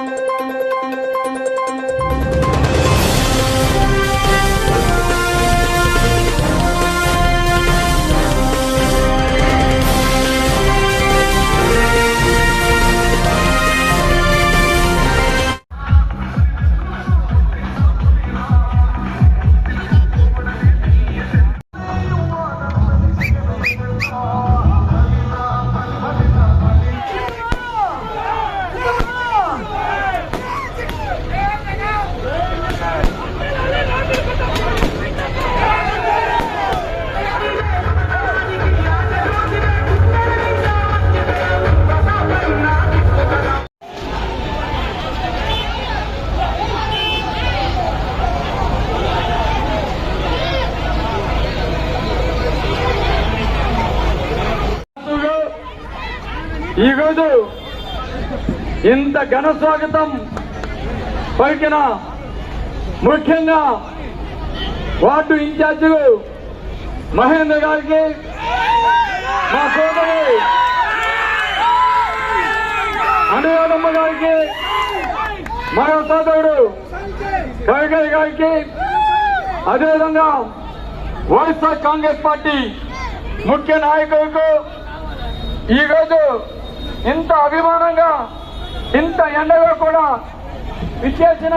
ఈరోజు ఇంత ఘన స్వాగతం పలికిన ముఖ్యంగా వార్డు ఇన్ఛార్జీలు మహేంద్ర గారికి మా సోదరి అనురాధమ్మ గారికి మరో సోదరుడు కవిగారి గారికి అదేవిధంగా వైఎస్ఆర్ కాంగ్రెస్ పార్టీ ముఖ్య నాయకులకు ఈరోజు ఇంత అభిమానంగా ఇంత ఎండగా కూడా విచ్చేసిన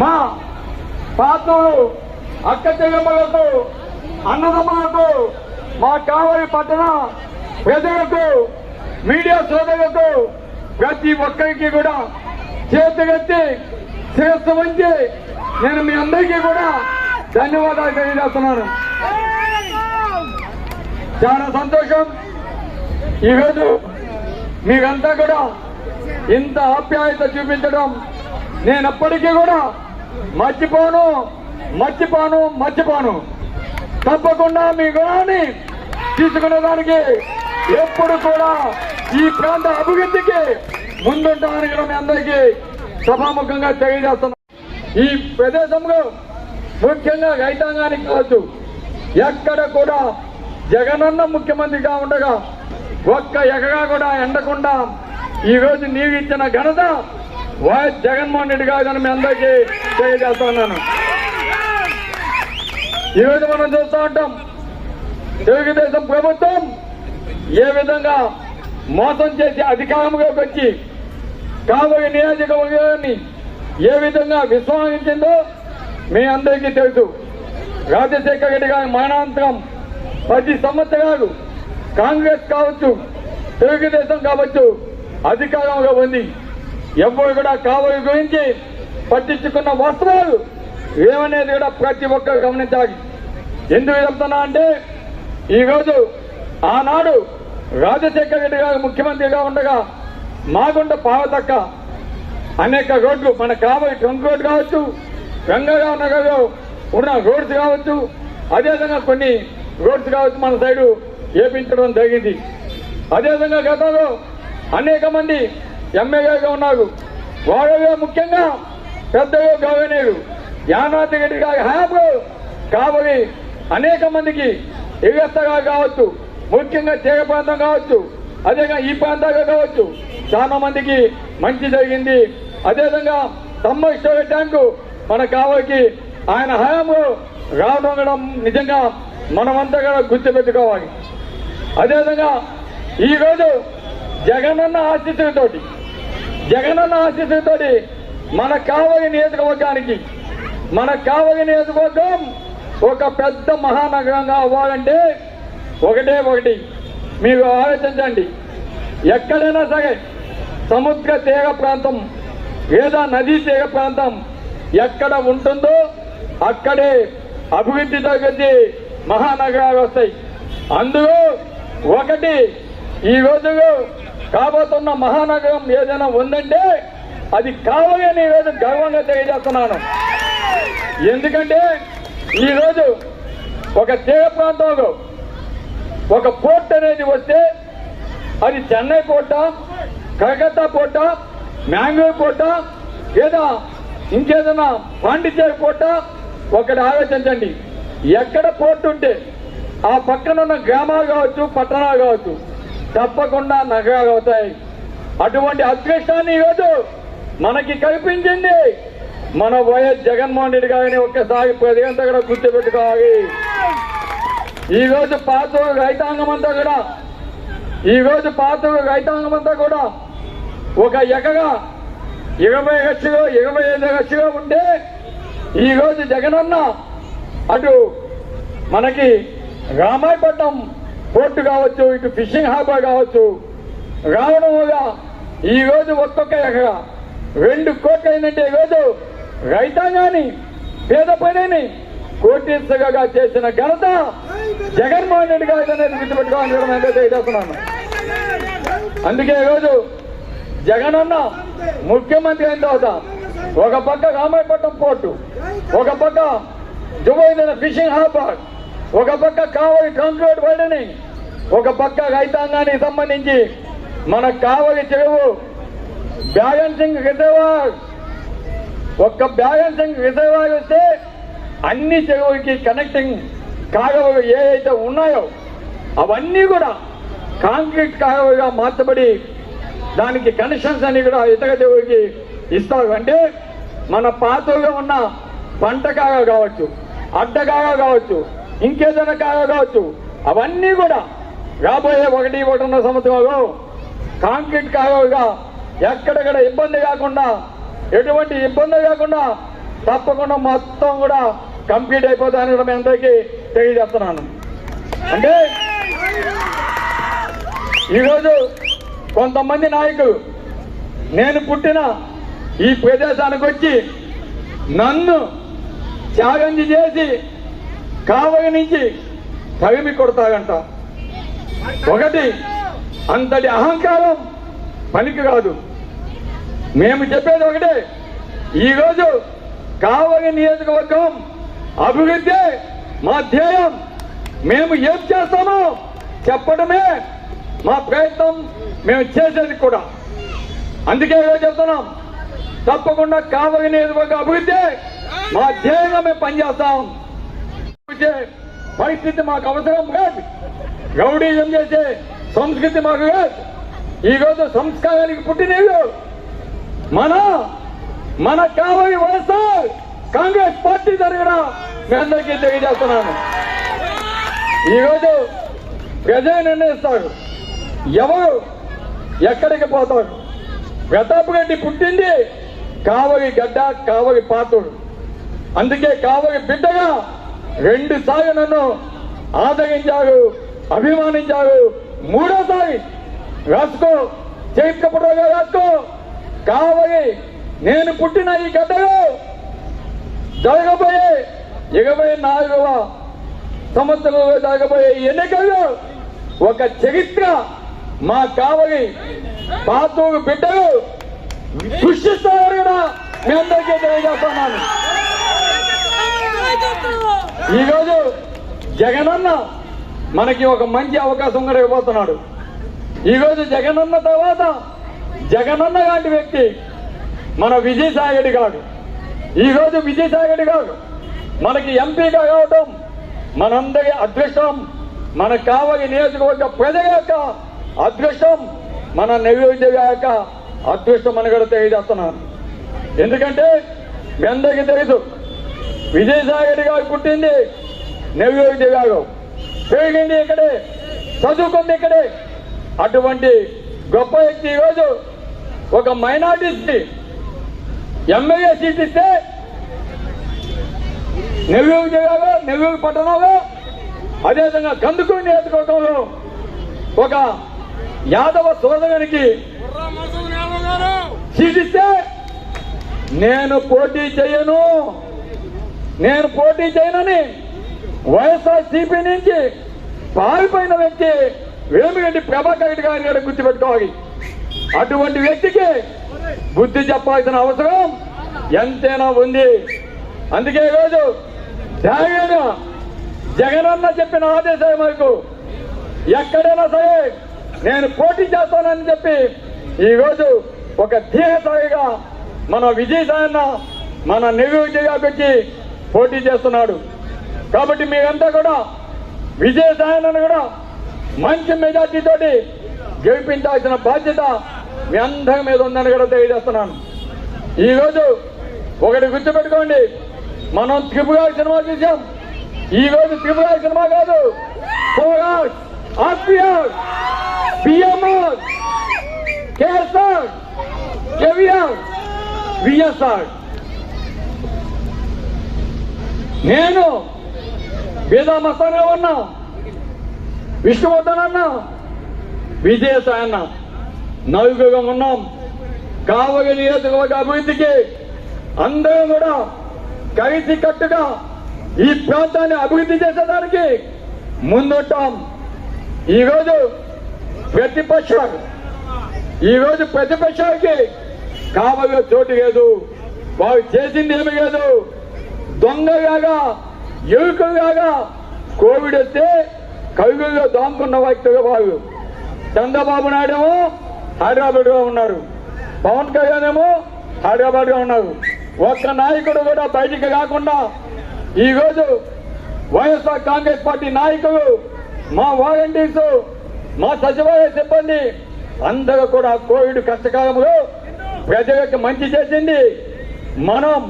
మా పాత్రలు అక్క చెల్లెమ్మలకు అన్నదమ్మలకు మా కావలి పట్టణ ప్రజలకు మీడియా సోదరులకు ప్రతి ఒక్కరికి కూడా చేతులెత్తి చేస్తూ వంచి నేను మీ అందరికీ కూడా ధన్యవాదాలు తెలియజేస్తున్నాను. చాలా సంతోషం. ఈరోజు మీరంతా కూడా ఇంత ఆప్యాయత చూపించడం నేను అప్పటికీ కూడా మర్చిపోను మర్చిపోను మర్చిపోను. తప్పకుండా మీ గుణాన్ని తీసుకునే దానికి ఎప్పుడు కూడా ఈ ప్రాంత అభివృద్ధికి ముందుంటామని కూడా మీ అందరికీ సభాముఖంగా తెలియజేస్తున్నాం. ఈ ప్రదేశంలో ముఖ్యంగా రైతాంగానికి కావచ్చు ఎక్కడ కూడా జగనన్న ముఖ్యమంత్రిగా ఉండగా ఒక్క ఎకగా కూడా ఎండకుండా ఈ రోజు నీవు ఇచ్చిన ఘనత వైఎస్ జగన్మోహన్ రెడ్డి గారు మీ అందరికీ తెలియజేస్తున్నాను ఈ రోజు మనం చూస్తూ ఉంటాం తెలుగుదేశం ప్రభుత్వం ఏ విధంగా మోసం చేసి అధికారంలోకి వచ్చి కాబోయే నియోజకవర్గాన్ని ఏ విధంగా విశ్వాసించిందో మీ అందరికీ తెలుసు. రాజశేఖర రెడ్డి గారి మరణాంతరం పది సంవత్సరాలు కాంగ్రెస్ కావచ్చు తెలుగుదేశం కావచ్చు అధికారంలో ఉంది. ఎవరు కూడా కావలి గురించి పట్టించుకున్న వాస్తవాలు ఏమనేది కూడా ప్రతి ఒక్కరు గమనించాలి. ఎందుకు చెప్తున్నా అంటే ఈరోజు ఆనాడు రాజశేఖర రెడ్డి గారు ముఖ్యమంత్రిగా ఉండగా మాగుండ పావతక్క అనేక రోడ్లు మన కావలి ట్రంక్ రోడ్ కావచ్చు రంగారావు నగర్లో ఉన్న రోడ్స్ కావచ్చు అదేవిధంగా కొన్ని రోడ్స్ కావచ్చు మన సైడు వేపించడం జరిగింది. అదేవిధంగా గతంలో అనేక మంది ఎమ్మెల్యేగా ఉన్నారు. వారిలో ముఖ్యంగా పెద్దగా గవర్నరు యానాథ్ రెడ్డి గారి హయాంలో కావలి అనేక మందికి ఇవ్వస్తగా కావచ్చు ముఖ్యంగా తీగ ప్రాంతం కావచ్చు అదేవిధంగా ఈ ప్రాంతాల్లో కావచ్చు చాలా మందికి మంచి జరిగింది. అదేవిధంగా తమ్మ స్టోరేజ్ ట్యాంకు మన కావలికి ఆయన హయాంలో రావడం నిజంగా మనమంతా కూడా గుర్తుపెట్టుకోవాలి. అదేవిధంగా ఈరోజు జగనన్న ఆశీస్సులతోటి జగనన్న ఆశీస్సులతోటి మన కావలి నియోజకవర్గానికి మన కావలి నియోజకవర్గం ఒక పెద్ద మహానగరంగా అవ్వాలంటే ఒకటే ఒకటి. మీరు ఆలోచించండి. ఎక్కడైనా సరే సముద్ర తీర ప్రాంతం లేదా నదీ తీర ప్రాంతం ఎక్కడ ఉంటుందో అక్కడే అభివృద్ధి తగ్గింది మహానగరాలు వస్తాయి. అందులో ఒకటి ఈ రోజులో కాబోతున్న మహానగరం ఏదైనా ఉందంటే అది కావాలి అని ఈరోజు గర్వంగా తెలియజేస్తున్నాను. ఎందుకంటే ఈరోజు ఒక తీర ప్రాంతంలో ఒక పోర్ట్ అనేది వస్తే అది చెన్నై పోర్టా కలకత్తా పోర్టా మ్యాంగ్లూర్ పోర్టా లేదా ఇంకేదైనా పాండిచేరి పోర్టా ఒకటి ఆలోచించండి. ఎక్కడ పోర్ట్ ఉంటే ఆ పక్కన ఉన్న గ్రామాలు కావచ్చు పట్టణాలు కావచ్చు తప్పకుండా నగరాలు అటువంటి అదృష్టాన్ని ఈరోజు మనకి కల్పించింది మన వైఎస్ జగన్మోహన్ రెడ్డి గారిని ఒక్కసారి ప్రజలంతా కూడా గుర్తుపెట్టుకోవాలి. ఈరోజు రోజు పాత రైతాంగం అంతా కూడా ఈరోజు పాత్ర పాత రైతాంగం అంతా కూడా ఒక ఎకగా ఇరవై లక్షలు ఇరవై ఐదు లక్షలు ఉంటే ఈరోజు జగనన్న అటు మనకి రామాయపట్నం పోర్టు కావచ్చు ఇటు ఫిషింగ్ హార్బర్ కావచ్చు. రావడం వల్ల ఈ రోజు ఒక్కొక్క ఎకరా. రెండు కోట్లు అయిందంటే ఈరోజు రైతాంగాన్ని పేద పనిని కోటీసుగా చేసిన ఘనత జగన్మోహన్ రెడ్డి గారి అనేది గుర్తుపెట్టుకోవాలని కూడా నేను తెలియజేస్తున్నాను. అందుకే ఈరోజు జగన్ అన్న ముఖ్యమంత్రి అయిన తర్వాత ఒక పక్క రామాయపట్నం పోర్టు ఒక పక్క దుబాయ్ ఫిషింగ్ హార్బర్ ఒక పక్క కావలి ట్రంక్ బయటని ఒక పక్క రైతాంగానికి సంబంధించి మన కావలి చెరువు బ్యాలెన్సింగ్ రిజర్వాయర్. ఒక్క బ్యాలెన్సింగ్ రిజర్వాయర్ వస్తే అన్ని చెరువులకి కనెక్టింగ్ కాలువలు ఏవైతే ఉన్నాయో అవన్నీ కూడా కాంక్రీట్ కాలువగా మార్చబడి దానికి కనెక్షన్స్ అన్ని కూడా ఇతర చెరువులకి ఇస్తారు అంటే మన పాతలో ఉన్న పంట కాగా కావచ్చు అడ్డ కాగా కావచ్చు ఇంకేదైనా కాగా కావచ్చు అవన్నీ కూడా రాబోయే ఒకటి ఒకటిన్నర సంవత్సరంలో కాంక్రీట్ కాలువగా ఎక్కడెక్కడ ఇబ్బంది కాకుండా ఎటువంటి ఇబ్బంది కాకుండా తప్పకుండా మొత్తం కూడా కంప్లీట్ అయిపోతాయని కూడా మీ అందరికీ తెలియజేస్తున్నాను. అంటే ఈరోజు కొంతమంది నాయకులు నేను పుట్టిన ఈ ప్రదేశానికి వచ్చి నన్ను త్యాగంజి చేసి కావలి నుంచి తగిమి కొడతాగంట ఒకటి అంతటి అహంకారం పనికి కాదు మేము చెప్పేది ఒకటే ఈరోజు కావలి నియోజకవర్గం అభివృద్ధి మా ధ్యేయం. మేము ఏం చేస్తామో చెప్పడమే మా ప్రయత్నం మేము చేసేది కూడా. అందుకే ఏదో చెప్తున్నాం తప్పకుండా కావలి నియోజకవర్గ అభివృద్ధి మా ధ్యేయంగా మేము పనిచేస్తాం పరిస్థితి మాకు అవసరం లేదు. గౌడీజం చేసే సంస్కృతి మాకు ఈరోజు ఈ రోజు సంస్కారానికి పుట్టినీళ్ళు మన మన కావలి వైఎస్ఆర్ కాంగ్రెస్ పార్టీ తరగన మీ అందరికీ తెలియజేస్తున్నాను. ఈరోజు ప్రజలు నిర్ణయిస్తారు. ఎవరు ఎక్కడికి పోతారు? ప్రతాప్ రెడ్డి పుట్టింది కావలి గడ్డ కావలి పాత్రుడు అందుకే కావలి బిడ్డగా రెండు సార్లు నన్ను ఆదరించారు అభిమానించారు. మూడోసారి రాసుకో. చేతికప్పటిగా రాసుకో. కావలి నేను పుట్టిన ఈ గడ్డలో జరగబోయే ఇరవై నాలుగవ సంవత్సరంలో జరగబోయే ఎన్నికల్లో ఒక చరిత్ర మా కావలి పాతూరు బిడ్డలు సృష్టిస్తారు కూడా మీ అందరికీ తెలియజేస్తున్నాను. ఈరోజు జగనన్న మనకి ఒక మంచి అవకాశం కూడా ఇవ్వబోతున్నాడు. ఈరోజు జగనన్న తర్వాత జగనన్న లాంటి వ్యక్తి మన విజయసాయి రెడ్డి గారు ఈరోజు విజయసాయి రెడ్డి గారు మనకి ఎంపీగా కావటం మనందరి అదృష్టం మన కావలి నియోజకవర్గ ప్రజల యొక్క అదృష్టం మన నియోజక యొక్క అదృష్టం అని కూడా తెలియజేస్తున్నాను. ఎందుకంటే మీ అందరికీ తెలుసు విజయసాయి రెడ్డి గారు పుట్టింది నెల్లూరు గారు పెరిగింది ఇక్కడే చదువుకుంది ఇక్కడే. అటువంటి గొప్ప వ్యక్తి ఈరోజు ఒక మైనార్టీస్కి ఎమ్మెల్యే సీట్ ఇస్తే నెల్లూరు జిల్లాలో నెల్లూరు పట్టణంలో అదేవిధంగా కందుకూరు నియోజకవర్గంలో ఒక యాదవ సోదరునికి సీట్ ఇస్తే నేను పోటీ చేయను. నేను పోటీ చేయనని వైఎస్ఆర్ సిపి నుంచి పారిపోయిన వ్యక్తి వేమిరెడ్డి ప్రభాకర్ రెడ్డి గారి గారు గుర్తుపెట్టుకోవాలి. అటువంటి వ్యక్తికి బుద్ధి చెప్పాల్సిన అవసరం ఎంతైనా ఉంది. అందుకే ఈరోజు ధైర్యంగా జగనన్న చెప్పిన ఆదేశం మేరకు ఎక్కడైనా సరే నేను పోటీ చేస్తానని చెప్పి ఈరోజు ఒక ధీరసాయిగా మన విజయసాయన్న మన నెల్లూరు పెట్టి వచ్చి పోటీ చేస్తున్నాడు. కాబట్టి మీరంతా కూడా విజయసాయనను కూడా మంచి మెజార్టీతోటి గెలిపించాల్సిన బాధ్యత మీ అందరి మీద ఉందని కూడా తెలియజేస్తున్నాను. ఈరోజు ఒకటి గుర్తుపెట్టుకోండి మనం త్రిపుర సినిమా చూసాం ఈ రోజు త్రిపుర సినిమా కాదు RPR PMR KSR KVR VSR నేను వేదా మస్తాన్గా ఉన్నా విష్ణువర్ధన్ అన్న విజయసాయి అన్న నలుగురుగా ఉన్నాం కావగ నియోజకవర్గ అభివృద్ధికి అందరం కూడా కలిసి కట్టుగా ఈ ప్రాంతాన్ని అభివృద్ధి చేసేదానికి ముందుంటాం. ఈరోజు ప్రతిపక్షం ఈరోజు ప్రతిపక్షానికి కావగ చోటు లేదు. వారు చేసింది ఏమి లేదు. దొంగలాగా ఎరుకలాగా కోవిడ్ వస్తే కవిగా దాముకున్న వ్యక్తులు వారు చంద్రబాబు నాయుడు ఏమో హైదరాబాద్లో ఉన్నారు. పవన్ కళ్యాణ్ ఏమో హైదరాబాద్లో ఉన్నారు. ఒక్క నాయకుడు కూడా బయటికి కాకుండా ఈ రోజు వైఎస్ఆర్ కాంగ్రెస్ పార్టీ నాయకులు మా వాలంటీర్స్ మా సచివాలయ సిబ్బంది అందరూ కూడా కోవిడ్ కష్టకాలంలో ప్రజలకు మంచి చేసింది. మనం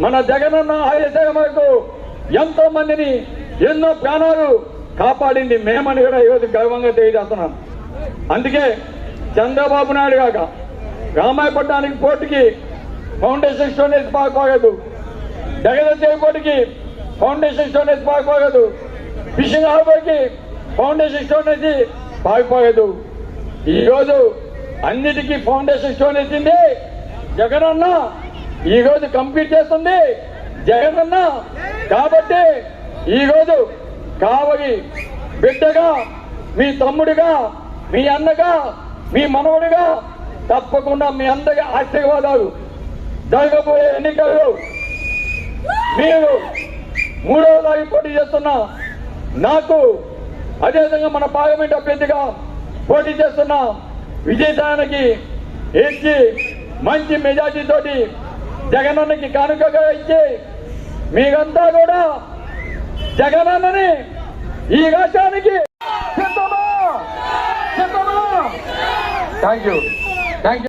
మన జగనన్న ఆయుష వరకు ఎంతో మందిని ఎన్నో ప్రాణాలు కాపాడింది మేమని కూడా ఈరోజు గర్వంగా తెలియజేస్తున్నాం. అందుకే చంద్రబాబు నాయుడు కాక రామాయపట్నానికి పోర్టుకి ఫౌండేషన్ స్టోనేజ్ పాకపోగదు జగదత్తి పోర్టుకి ఫౌండేషన్ స్టోనేజ్ పాకపోగదు ఫిషింగ్ హార్బర్కి ఫౌండేషన్ స్టోనేజ్ పాకపోగదు ఈరోజు అన్నిటికీ ఫౌండేషన్ స్టోన్ వేసింది జగనన్న. ఈరోజు కంప్లీట్ చేస్తుంది జగనన్న. కాబట్టి ఈరోజు కావలి బిడ్డగా మీ తమ్ముడిగా మీ అన్నగా మీ మనవడిగా తప్పకుండా మీ అందరి ఆశీర్వాదాలు జరగబోయే ఎన్నికల్లో మీరు మూడవ తారీఖు పోటీ చేస్తున్న నాకు అదేవిధంగా మన పార్లమెంట్ అభ్యర్థిగా పోటీ చేస్తున్న విజయసాయానికి ఇచ్చి మంచి మెజార్టీ తోటి జగనన్నకి కానుకగా ఇచ్చి మీకంతా కూడా జగనన్నని ఈ రాష్ట్రానికి థ్యాంక్ యూ థ్యాంక్ యూ